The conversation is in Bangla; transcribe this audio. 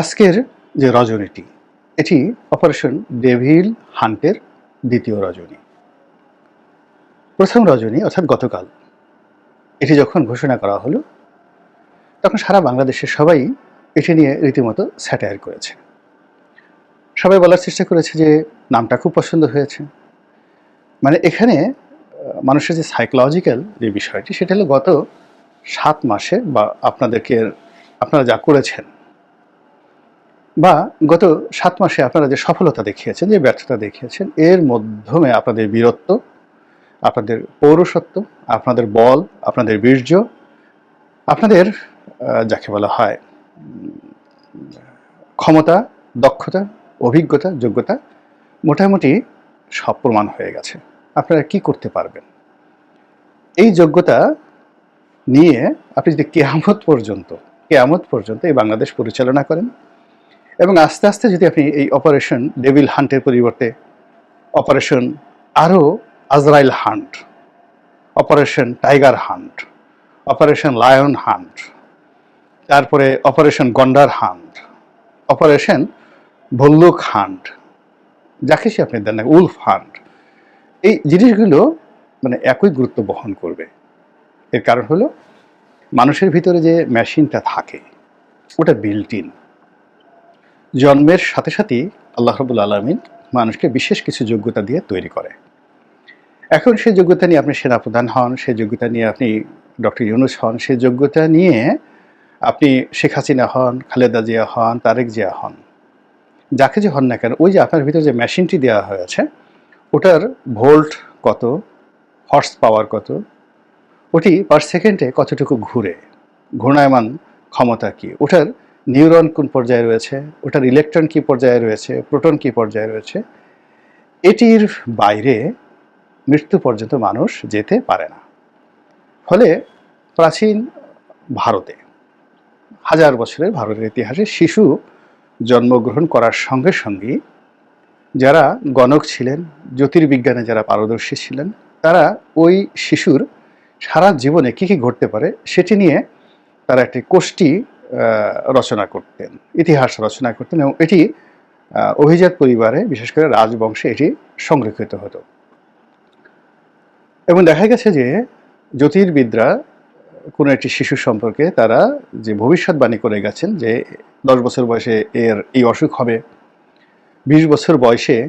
আজকের যে রজনীটি, এটি অপারেশন ডেভিল হান্টের দ্বিতীয় রজনী। প্রথম রজনী অর্থাৎ গতকাল, এটি যখন ঘোষণা করা হলো, তখন সারা বাংলাদেশের সবাই এটি নিয়ে রীতিমতো স্যাটায়ার করেছে। সবাই বলার চেষ্টা করেছে যে নামটা খুব পছন্দ হয়েছে। মানে এখানে মানুষের যে সাইকোলজিক্যাল যে বিষয়টি, সেটা হলো গত সাত মাসে বা আপনাদেরকে, আপনারা যা করেছেন বা গত সাত মাসে আপনারা যে সফলতা দেখিয়েছেন, যে ব্যর্থতা দেখিয়েছেন, এর মাধ্যমে আপনাদের বীরত্ব, আপনাদের পৌরসত্ব আপনাদের বল, আপনাদের বীর্য, আপনাদের যাকে বলা হয় ক্ষমতা, দক্ষতা, অভিজ্ঞতা, যোগ্যতা মোটামুটি সব প্রমাণ হয়ে গেছে। আপনারা কি করতে পারবেন? এই যোগ্যতা নিয়ে আপনি যদি কেয়ামত পর্যন্ত কেয়ামত পর্যন্ত এই বাংলাদেশ পরিচালনা করেন এবং আস্তে আস্তে যদি আপনি এই অপারেশন ডেভিল হান্টের পরিবর্তে অপারেশন আরও আজরাইল hunt operation tiger hunt operation lion hunt তারপরে অপারেশন গন্ডার হান্ট অপারেশন ভল্লুক হান্ট যাকে সে আপনি দেন না উলফ হান্ট এই জিনিসগুলো মানে একই গুরুত্ব বহন করবে। এর কারণ হলো মানুষের ভিতরে যে মেশিনটা থাকে, ওটা বিল্ট ইন জন্মের সাথে সাথেই আল্লাহ রবুল আলমিন মানুষকে বিশেষ কিছু যোগ্যতা দিয়ে তৈরি করে। এখন সেই যোগ্যতা নিয়ে আপনি সেনাপ্রধান হন, সেই যোগ্যতা নিয়ে আপনি ডক্টর ইউনুস হন, সেই যোগ্যতা নিয়ে আপনি শেখ হাসিনা হন, খালেদা জিয়া হন, তারেক জিয়া হন। যাকে যে হন না কেন, ওই যে আপনার ভিতরে যে মেশিনটি দেওয়া হয়েছে, ওটার ভোল্ট কত, হর্স পাওয়ার কত, ওটি পার সেকেন্ডে কতটুকু ঘুরে, ঘূর্ণায়মান ক্ষমতা কি, ওটার নিউরন কোন পর্যায়ে রয়েছে, ওটার ইলেকট্রন কি পর্যায়ে রয়েছে, প্রোটন কি পর্যায়ে রয়েছে, এটির বাইরে মৃত্যু পর্যন্ত মানুষ যেতে পারে না। ফলে প্রাচীন ভারতে, হাজার বছরের ভারতের ইতিহাসে শিশু জন্মগ্রহণ করার সঙ্গে সঙ্গে যারা গণক ছিলেন, জ্যোতির্বিজ্ঞানে যারা পারদর্শী ছিলেন, তারা ওই শিশুর সারা জীবনে কী কী ঘটতে পারে সেটি নিয়ে তারা একটি কোষ্ঠী রচনা করতেন, ইতিহাস রচনা করতেন এবং এটি অভিজাত পরিবারে, বিশেষ করে রাজবংশে এটি সংরক্ষিত হতো। এবং দেখা গেছে যে, জ্যোতির্বিদরা কোনো একটি শিশু সম্পর্কে তারা যে ভবিষ্যৎবাণী করে গেছেন যে, দশ বছর বয়সে এর এই অসুখ হবে, বিশ বছর বয়সে